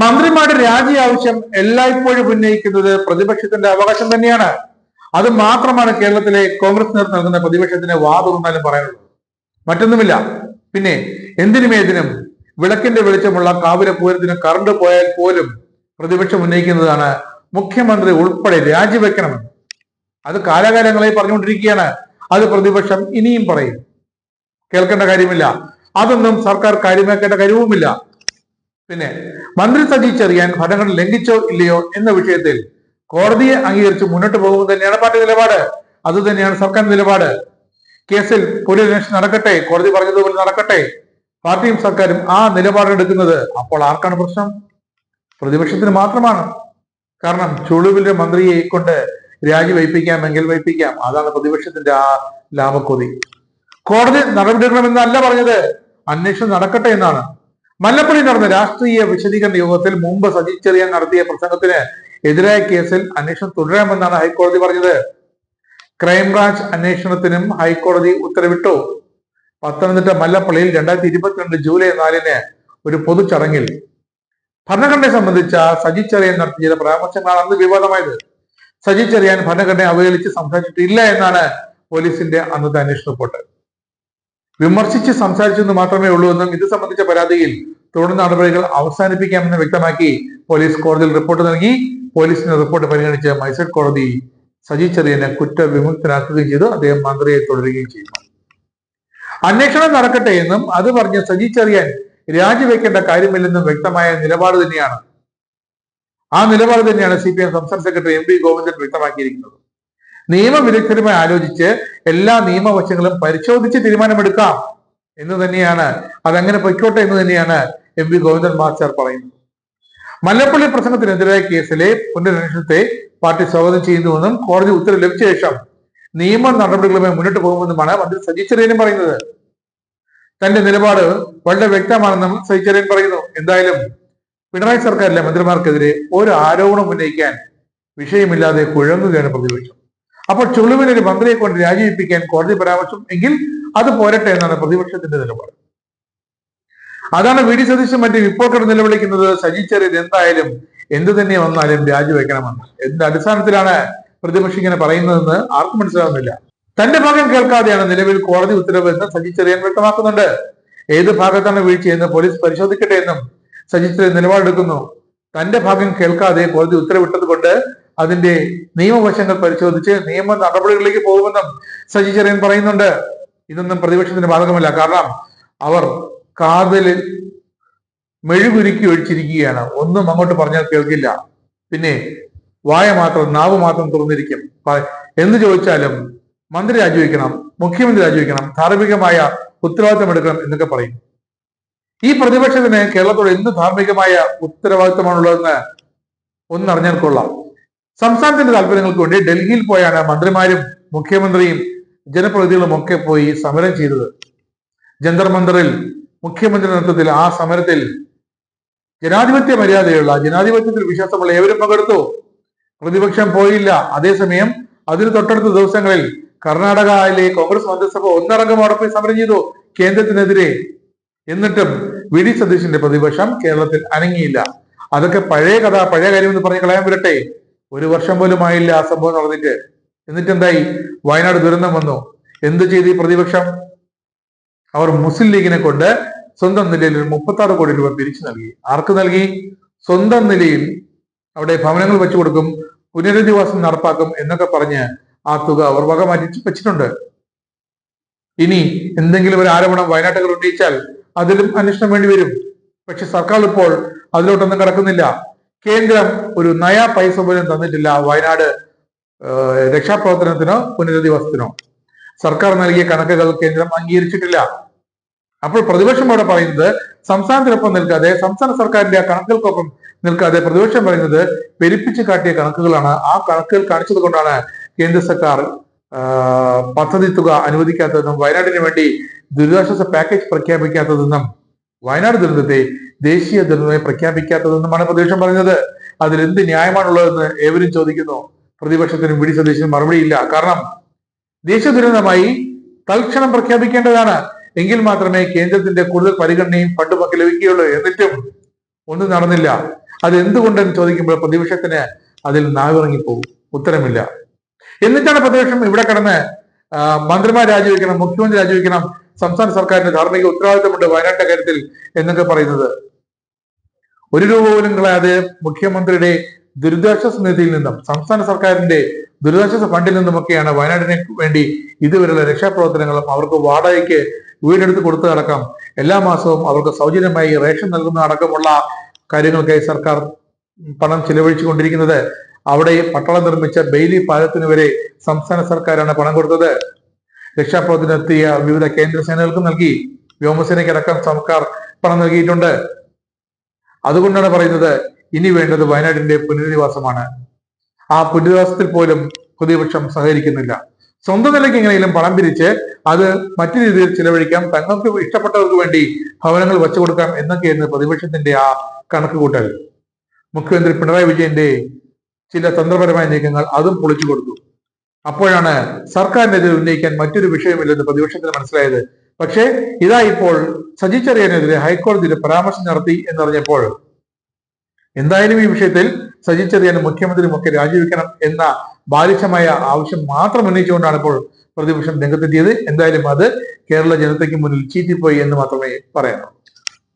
മന്ത്രിമാരുടെ രാജി ആവശ്യം എല്ലായ്പ്പോഴും ഉന്നയിക്കുന്നത് പ്രതിപക്ഷത്തിന്റെ അവകാശം തന്നെയാണ്. അത് മാത്രമാണ് കേരളത്തിലെ കോൺഗ്രസ് നേർ നൽകുന്ന പ്രതിപക്ഷത്തിന് വാതുറന്നാലും പറയാനുള്ളത് മറ്റൊന്നുമില്ല. പിന്നെ എന്തിനും ഏതിനും വിളക്കിന്റെ വെളിച്ചമുള്ള കാവിലെ പൂരത്തിന് കറണ്ട് പോയാൽ പോലും പ്രതിപക്ഷം ഉന്നയിക്കുന്നതാണ് മുഖ്യമന്ത്രി ഉൾപ്പെടെ രാജിവെക്കണമെന്ന്. അത് കാലാകാലങ്ങളായി പറഞ്ഞുകൊണ്ടിരിക്കുകയാണ്. അത് പ്രതിപക്ഷം ഇനിയും പറയും. കേൾക്കേണ്ട കാര്യമില്ല. അതൊന്നും സർക്കാർ കാര്യമാക്കേണ്ട കാര്യവുമില്ല. പിന്നെ മന്ത്രി സജി ചെറിയാൻ ലംഘിച്ചോ ഇല്ലയോ എന്ന വിഷയത്തിൽ കോടതിയെ അംഗീകരിച്ച് മുന്നോട്ട് പോകുന്നത് തന്നെയാണ് പാർട്ടി നിലപാട്. അത് തന്നെയാണ് സർക്കാർ നിലപാട്. കേസിൽ പുനരന്വേഷണം നടക്കട്ടെ കോടതി പറഞ്ഞതുപോലെ നടക്കട്ടെ. പാർട്ടിയും സർക്കാരും ആ നിലപാടെടുക്കുന്നത് അപ്പോൾ ആർക്കാണ് പ്രശ്നം? പ്രതിപക്ഷത്തിന് മാത്രമാണ്. കാരണം ചുളുവിലെ മന്ത്രിയെ കൊണ്ട് രാജി വയ്പ്പിക്കാമെങ്കിൽ വയ്പ്പിക്കാം. അതാണ് പ്രതിപക്ഷത്തിന്റെ ആ ലാഭക്കൊതി. കോടതി നടപടിയെടുക്കണമെന്നല്ല പറഞ്ഞത്. അന്വേഷണം നടക്കട്ടെ എന്നാണ്. മല്ലപ്പള്ളി നടന്ന രാഷ്ട്രീയ വിശദീകരണ യോഗത്തിൽ മുമ്പ് സജി ചെറിയാൻ നടത്തിയ പ്രസംഗത്തിന് എതിരായ കേസിൽ അന്വേഷണം തുടരാമെന്നാണ് ഹൈക്കോടതി പറഞ്ഞത്. ക്രൈംബ്രാഞ്ച് അന്വേഷണത്തിനും ഹൈക്കോടതി ഉത്തരവിട്ടു. പത്തനംതിട്ട മല്ലപ്പള്ളിയിൽ രണ്ടായിരത്തി ഇരുപത്തിരണ്ട് ജൂലൈ നാലിന് ഒരു പൊതു ചടങ്ങിൽ. ഭരണഘടനയെ സംബന്ധിച്ച സജി ചെറിയാൻ നടത്തിയ ചില പരാമർശങ്ങളാണ് അന്ന് വിവാദമായത്. സജി ചെറിയാൻ ഭരണഘടനയെ അവഹേളിച്ച് സംസാരിച്ചിട്ടില്ല എന്നാണ് പോലീസിന്റെ അന്നത്തെ അന്വേഷണ റിപ്പോർട്ട്. വിമർശിച്ച് സംസാരിച്ചെന്ന് മാത്രമേ ഉള്ളൂ എന്നും ഇത് സംബന്ധിച്ച പരാതിയിൽ തുടർ നടപടികൾ അവസാനിപ്പിക്കാമെന്ന് വ്യക്തമാക്കി പോലീസ് കോടതിയിൽ റിപ്പോർട്ട് നൽകി. പോലീസിന്റെ റിപ്പോർട്ട് പരിഗണിച്ച് മൈസൂർ കോടതി സജി ചെറിയനെ കുറ്റവിമുക്തനാക്കുകയും ചെയ്തു. അദ്ദേഹം മന്ത്രിയെ തുടരുകയും ചെയ്തു. അന്വേഷണം നടക്കട്ടെ എന്നും അത് പറഞ്ഞ് സജി ചെറിയാൻ രാജിവെക്കേണ്ട കാര്യമില്ലെന്നും വ്യക്തമായ നിലപാട് തന്നെയാണ്. ആ നിലപാട് തന്നെയാണ് സി പി എം സംസ്ഥാന സെക്രട്ടറി എം പി ഗോവിന്ദൻ വ്യക്തമാക്കിയിരിക്കുന്നത്. നിയമവിദഗ്ധരുമായി ആലോചിച്ച് എല്ലാ നിയമവശങ്ങളും പരിശോധിച്ച് തീരുമാനമെടുക്കാം എന്ന് തന്നെയാണ്. അതങ്ങനെ പൊയ്ക്കോട്ടെ എന്ന് തന്നെയാണ് എം വി ഗോവിന്ദൻ മാസ്റ്റർ പറയുന്നത്. മല്ലപ്പള്ളി പ്രസംഗത്തിനെതിരായ കേസിലെ പുനരന്വേഷണത്തെ പാർട്ടി സ്വാഗതം ചെയ്യുന്നുവെന്നും കോടതി ഉത്തരവ് ലഭിച്ച ശേഷം നിയമ നടപടികളുമായി മുന്നോട്ട് പോകുമെന്നുമാണ് മന്ത്രി സജി ചെറിയനും പറയുന്നത്. തന്റെ നിലപാട് വളരെ വ്യക്തമാണെന്നും സജി ചെറിയൻ പറയുന്നു. എന്തായാലും പിണറായി സർക്കാരിലെ മന്ത്രിമാർക്കെതിരെ ഒരു ആരോപണം ഉന്നയിക്കാൻ വിഷയമില്ലാതെ കുഴങ്ങുകയാണ് പ്രതിപക്ഷം. അപ്പോൾ ചുളുവിനൊരു മന്ത്രിയെ കൊണ്ട് രാജിവെപ്പിക്കാൻ കോടതി പരാമർശം എങ്കിൽ അത് പോരട്ടെ എന്നാണ് പ്രതിപക്ഷത്തിന്റെ നിലപാട്. അതാണ് വി ഡി സതീശൻ മറ്റ് റിപ്പോർട്ടർ നിലവിളിക്കുന്നത് ചെറിയ എന്തായാലും എന്ത് തന്നെ വന്നാലും രാജിവെക്കണമെന്ന്. എന്ത് അടിസ്ഥാനത്തിലാണ് പ്രതിപക്ഷം ഇങ്ങനെ പറയുന്നതെന്ന് ആർക്കും മനസ്സിലാവുന്നില്ല. തന്റെ ഭാഗം കേൾക്കാതെയാണ് നിലവിൽ കോടതി ഉത്തരവ് എന്ന് സജി ചെറിയാൻ വ്യക്തമാക്കുന്നുണ്ട്. ഏത് ഭാഗത്താണ് വീഴ്ചയെന്ന് പോലീസ് പരിശോധിക്കട്ടെ എന്നും സജി ചെറിയൻ നിലപാടെടുക്കുന്നു. തന്റെ ഭാഗം കേൾക്കാതെ കോടതി ഉത്തരവിട്ടത് കൊണ്ട് അതിന്റെ നിയമവശങ്ങൾ പരിശോധിച്ച് നിയമ നടപടികളിലേക്ക് പോകുമെന്നും സജി ചെറിയൻ പറയുന്നുണ്ട്. ഇതൊന്നും പ്രതിപക്ഷത്തിന്റെ ബാധകമല്ല. കാരണം അവർ കാതലിൽ മെഴുകുരുക്കി ഒഴിച്ചിരിക്കുകയാണ്. ഒന്നും അങ്ങോട്ട് പറഞ്ഞാൽ കേൾക്കില്ല. പിന്നെ വായ മാത്രം നാവ് മാത്രം തുറന്നിരിക്കും. എന്ന് ചോദിച്ചാലും മന്ത്രി രാജിവെക്കണം മുഖ്യമന്ത്രി രാജിവെക്കണം ധാർമ്മികമായ ഉത്തരവാദിത്തം എടുക്കണം എന്നൊക്കെ പറയും. ഈ പ്രതിപക്ഷത്തിന് കേരളത്തോട് എന്ത് ധാർമ്മികമായ ഉത്തരവാദിത്തമാണുള്ളതെന്ന് ഒന്നറിഞ്ഞാൽ കൊള്ളാം. സംസ്ഥാനത്തിന്റെ താല്പര്യങ്ങൾക്ക് വേണ്ടി ഡൽഹിയിൽ പോയാണ് മന്ത്രിമാരും മുഖ്യമന്ത്രിയും ജനപ്രതിനിധികളും ഒക്കെ പോയി സമരം ചെയ്തത്. ജന്തർ മന്ദറിൽ മുഖ്യമന്ത്രി നേതൃത്വത്തിൽ ആ സമരത്തിൽ ജനാധിപത്യ മര്യാദയുള്ള ജനാധിപത്യത്തിൽ വിശ്വാസമുള്ള ഏവരും പങ്കെടുത്തു. പ്രതിപക്ഷം പോയില്ല. അതേസമയം അതിന് തൊട്ടടുത്ത ദിവസങ്ങളിൽ കർണാടകയിലെ കോൺഗ്രസ് മന്ത്രിസഭ ഒന്നടങ്കം ഉറപ്പി സമരം ചെയ്തു. കേന്ദ്രത്തിനെതിരെ എന്നിട്ടും വി ഡി സതീശന്റെ പ്രതിപക്ഷം കേരളത്തിൽ അനങ്ങിയില്ല. അതൊക്കെ പഴയ കഥ പഴയ കാര്യം എന്ന് പറഞ്ഞ് കളയാൻ വരട്ടെ ഒരു വർഷം പോലും ആയില്ല ആ സംഭവം നടന്നിട്ട്. എന്നിട്ട് എന്തായി വയനാട് ദുരന്തം വന്നു. എന്ത് ചെയ്തു ഈ പ്രതിപക്ഷം? അവർ മുസ്ലിം ലീഗിനെ കൊണ്ട് സ്വന്തം നിലയിൽ ഒരു മുപ്പത്തി ആറ് കോടി രൂപ പിരിച്ചു നൽകി. ആർക്ക് നൽകി? സ്വന്തം നിലയിൽ അവിടെ ഭവനങ്ങൾ വെച്ചു കൊടുക്കും പുനരധിവാസം നടപ്പാക്കും എന്നൊക്കെ പറഞ്ഞ് ആ തുക അവർ വക മാറ്റി വെച്ചിട്ടുണ്ട്. ഇനി എന്തെങ്കിലും ഒരു ആരോപണം വയനാട്ടുകൾ ഉന്നയിച്ചാൽ അതിലും അന്വേഷണം വേണ്ടി വരും. പക്ഷെ സർക്കാർ ഇപ്പോൾ അതിലോട്ടൊന്നും കിടക്കുന്നില്ല. കേന്ദ്രം ഒരു നയ പൈസ പോലും തന്നിട്ടില്ല. വയനാട് രക്ഷാപ്രവർത്തനത്തിനോ പുനരധിവാസത്തിനോ. സർക്കാർ നൽകിയ കണക്കുകൾ കേന്ദ്രം അംഗീകരിച്ചിട്ടില്ല. അപ്പോൾ പ്രതിപക്ഷം അവിടെ പറയുന്നത് സംസ്ഥാനത്തിനൊപ്പം നിൽക്കാതെ സംസ്ഥാന സർക്കാരിന്റെ ആ കണക്കുകൾക്കൊപ്പം നിൽക്കാതെ പ്രതിപക്ഷം പറയുന്നത് പെരുപ്പിച്ച് കാട്ടിയ കണക്കുകളാണ്. ആ കണക്കുകൾ കാണിച്ചത് കൊണ്ടാണ് കേന്ദ്ര സർക്കാർ പദ്ധതി തുക അനുവദിക്കാത്തതെന്നും വയനാടിന് വേണ്ടി ദുരിതാശ്വാസ പാക്കേജ് പ്രഖ്യാപിക്കാത്തതെന്നും വയനാട് ദുരന്തത്തെ ദേശീയ ദുരന്തമായി പ്രഖ്യാപിക്കാത്തതെന്നുമാണ് പ്രതിപക്ഷം പറഞ്ഞത്. അതിൽ എന്ത് ന്യായമാണുള്ളതെന്ന് ഏവരും ചോദിക്കുന്നു. പ്രതിപക്ഷത്തിനും വിടി സതീശനും മറുപടിയില്ല കാരണം ദേശീയ ദുരന്തമായി തൽക്ഷണം പ്രഖ്യാപിക്കേണ്ടതാണ്. എങ്കിൽ മാത്രമേ കേന്ദ്രത്തിന്റെ കൂടുതൽ പരിഗണനയും ഫണ്ടുമൊക്കെ ലഭിക്കുകയുള്ളൂ. എന്നിട്ടും ഒന്നും നടന്നില്ല. അത് എന്തുകൊണ്ടെന്ന് ചോദിക്കുമ്പോൾ പ്രതിപക്ഷത്തിന് അതിൽ നാവിറങ്ങിപ്പോകും. ഉത്തരമില്ല. എന്നിട്ടാണ് പ്രതിപക്ഷം ഇവിടെ കിടന്ന് മന്ത്രിമാർ രാജിവെക്കണം മുഖ്യമന്ത്രി രാജിവെക്കണം സംസ്ഥാന സർക്കാരിന് ധാർമ്മിക ഉത്തരവാദിത്തമുണ്ട് വയനാട്ടിലെ കാര്യത്തിൽ എന്നൊക്കെ പറയുന്നത്. ഒരു രൂപ പോലും കളയാതെ മുഖ്യമന്ത്രിയുടെ ദുരിതാശ്വാസ നിധിയിൽ നിന്നും സംസ്ഥാന സർക്കാരിന്റെ ദുരിതാശ്വാസ ഫണ്ടിൽ നിന്നുമൊക്കെയാണ് വയനാടിന് വേണ്ടി ഇതുവരെയുള്ള രക്ഷാപ്രവർത്തനങ്ങളും അവർക്ക് വാടകയ്ക്ക് വീടെടുത്ത് കൊടുത്തു അടക്കം എല്ലാ മാസവും അവർക്ക് സൗജന്യമായി റേഷൻ നൽകുന്ന അടക്കമുള്ള കാര്യങ്ങൾക്കായി സർക്കാർ പണം ചെലവഴിച്ചുകൊണ്ടിരിക്കുന്നത്. അവിടെ പട്ടളം നിർമ്മിച്ച ബെയിലി പാലത്തിന് വരെ സംസ്ഥാന സർക്കാരാണ് പണം കൊടുത്തത്. രക്ഷാപ്രവർത്തനത്തിയ വിവിധ കേന്ദ്ര സേനകൾക്കും നൽകി. വ്യോമസേനയ്ക്കടക്കം സർക്കാർ പണം നൽകിയിട്ടുണ്ട്. അതുകൊണ്ടാണ് പറയുന്നത് ഇനി വേണ്ടത് വയനാടിന്റെ പുനരധിവാസമാണ്. ആ പുനരധിവാസത്തിൽ പോലും പ്രതിപക്ഷം സഹകരിക്കുന്നില്ല. സ്വന്തം നിലയ്ക്ക് എങ്ങനെയും പണം പിരിച്ച് അത് മറ്റു രീതിയിൽ ചിലവഴിക്കാം. തങ്ങൾക്ക് ഇഷ്ടപ്പെട്ടവർക്ക് വേണ്ടി ഭവനങ്ങൾ വച്ചു കൊടുക്കാം എന്നൊക്കെയായിരുന്നു പ്രതിപക്ഷത്തിന്റെ ആ കണക്കുകൂട്ടൽ. മുഖ്യമന്ത്രി പിണറായി വിജയന്റെ ചില തന്ത്രപരമായ നീക്കങ്ങൾ അതും പൊളിച്ചു കൊടുത്തു അപ്പോഴാണ് സർക്കാരിനെതിരെ ഉന്നയിക്കാൻ മറ്റൊരു വിഷയമില്ലെന്ന് പ്രതിപക്ഷത്തിന് മനസ്സിലായത്. പക്ഷേ ഇതാ ഇപ്പോൾ സജി ചെറിയാനെതിരെ ഹൈക്കോടതിയിൽ പരാമർശം നടത്തി എന്നറിഞ്ഞപ്പോൾ എന്തായാലും ഈ വിഷയത്തിൽ സജി ചെറിയാനും മുഖ്യമന്ത്രി ഒക്കെ രാജിവെക്കണം എന്ന ബാലിശമായ ആവശ്യം മാത്രം ഉന്നയിച്ചുകൊണ്ടാണ് ഇപ്പോൾ പ്രതിപക്ഷം രംഗത്തെത്തിയത്. എന്തായാലും അത് കേരള ജനതയ്ക്ക് മുന്നിൽ ചീറ്റിപ്പോയി എന്ന് മാത്രമേ പറയാനൂ